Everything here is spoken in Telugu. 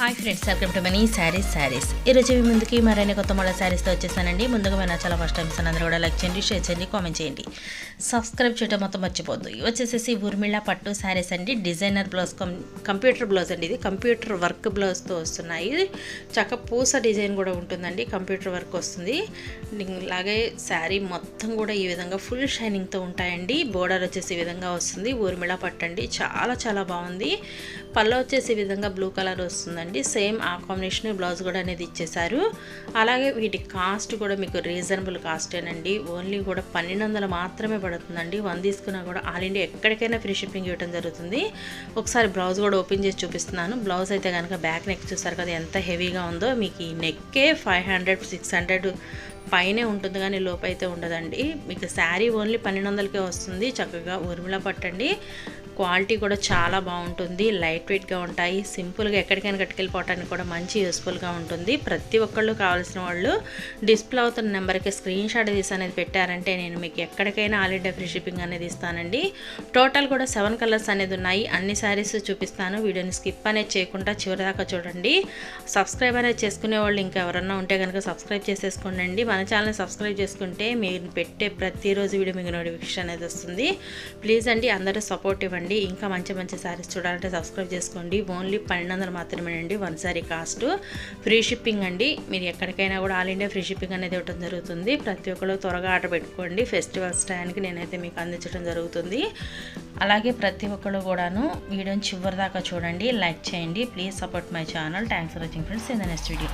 Hi friends welcome to money sarees sarees. ఈరోజు మీ ముందుకి మరైన కొత్త మళ్ళీ శారీస్తో వచ్చేసానండి. ముందుగా మన చాలా ఫస్ట్ టైమ్స్ అందరూ కూడా లైక్ చేయండి షేర్ చేయండి కామెంట్ చేయండి. సబ్స్క్రైబ్ చేయడం మొత్తం మర్చిపోద్దు ఇవి వచ్చేసేసి ఊర్మిళ పట్టు శారీస్ అండి. డిజైనర్ బ్లౌజ్ కంప్యూటర్ బ్లౌజ్ అండి ఇది. కంప్యూటర్ వర్క్ బ్లౌజ్తో వస్తున్నాయి. చక్క పూస డిజైన్ కూడా ఉంటుందండి. కంప్యూటర్ వర్క్ వస్తుంది. అలాగే శారీ మొత్తం కూడా ఈ విధంగా ఫుల్ షైనింగ్తో ఉంటాయండి. బోర్డర్ వచ్చేసి ఈ విధంగా వస్తుంది. ఊర్మిళ పట్టు అండి చాలా చాలా బాగుంది. పళ్ళు వచ్చేసి ఈ విధంగా బ్లూ కలర్ వస్తుందండి. సేమ్ ఆ కాంబినేషన్ బ్లౌజ్ కూడా అనేది ఇచ్చేసారు అలాగే వీటి కాస్ట్ కూడా మీకు రీజనబుల్ కాస్టేనండి. ఓన్లీ కూడా పన్నెండు వందలు మాత్రమే పడుతుందండి. వన్ తీసుకున్నా కూడా ఆల్ ఇండియా ఎక్కడికైనా ఫ్రీ షిప్పింగ్ ఇవ్వడం జరుగుతుంది. ఒకసారి బ్లౌజ్ కూడా ఓపెన్ చేసి చూపిస్తున్నాను. బ్లౌజ్ అయితే కనుక బ్యాక్ నెక్ చూసారు కదా ఎంత హెవీగా ఉందో. మీకు ఈ నెక్కే ఫైవ్ హండ్రెడ్ సిక్స్ హండ్రెడ్ పైనే ఉంటుంది కానీ లోపైతే ఉండదండి. మీకు శారీ ఓన్లీ పన్నెండు వందలకే వస్తుంది. చక్కగా ఉరుములా పట్టండి. క్వాలిటీ కూడా చాలా బాగుంటుంది. లైట్ వెయిట్గా ఉంటాయి. సింపుల్గా ఎక్కడికైనా కట్టుకెళ్ళిపోవటానికి కూడా మంచి యూస్ఫుల్గా ఉంటుంది. ప్రతి ఒక్కళ్ళు కావాల్సిన వాళ్ళు డిస్ప్లే అవుతున్న నెంబర్కి స్క్రీన్ షాట్ తీసి అనేది పెట్టారంటే నేను మీకు ఎక్కడికైనా ఆల్ ఇండియా ఫ్రీ షిప్పింగ్ అనేది ఇస్తానండి. టోటల్ కూడా సెవెన్ కలర్స్ అనేది ఉన్నాయి. అన్ని శారీస్ చూపిస్తాను. వీడియోని స్కిప్ అనేది చేయకుండా చివరిదాకా చూడండి. సబ్స్క్రైబ్ అనేది చేసుకునే వాళ్ళు ఇంకా ఎవరన్నా ఉంటే కనుక సబ్స్క్రైబ్ చేసేసుకోండి మన ఛానల్ సబ్స్క్రైబ్ చేసుకుంటే మీరు పెట్టే ప్రతిరోజు వీడియో మీకు నోటిఫికేషన్ అనేది వస్తుంది. ప్లీజ్ అండి అందరూ సపోర్ట్ ఇవ్వండి. ఇంకా మంచి మంచి శారీస్ చూడాలంటే సబ్స్క్రైబ్ చేసుకోండి. ఓన్లీ పన్నెండు వందలు మాత్రమేనండి one saree cost. Free shipping అండి. మీరు ఎక్కడికైనా కూడా ఆల్ ఇండియా ఫ్రీ షిప్పింగ్ అనేది ఇవ్వడం జరుగుతుంది. ప్రతి ఒక్కరు త్వరగా ఆర్డర్ పెట్టుకోండి. ఫెస్టివల్స్ టైంకి నేనైతే మీకు అందించడం జరుగుతుంది. అలాగే ప్రతి ఒక్కరు కూడాను వీడియోని చివరి దాకా చూడండి. లైక్ చేయండి. Please support my channel. Thanks for watching friends in the next video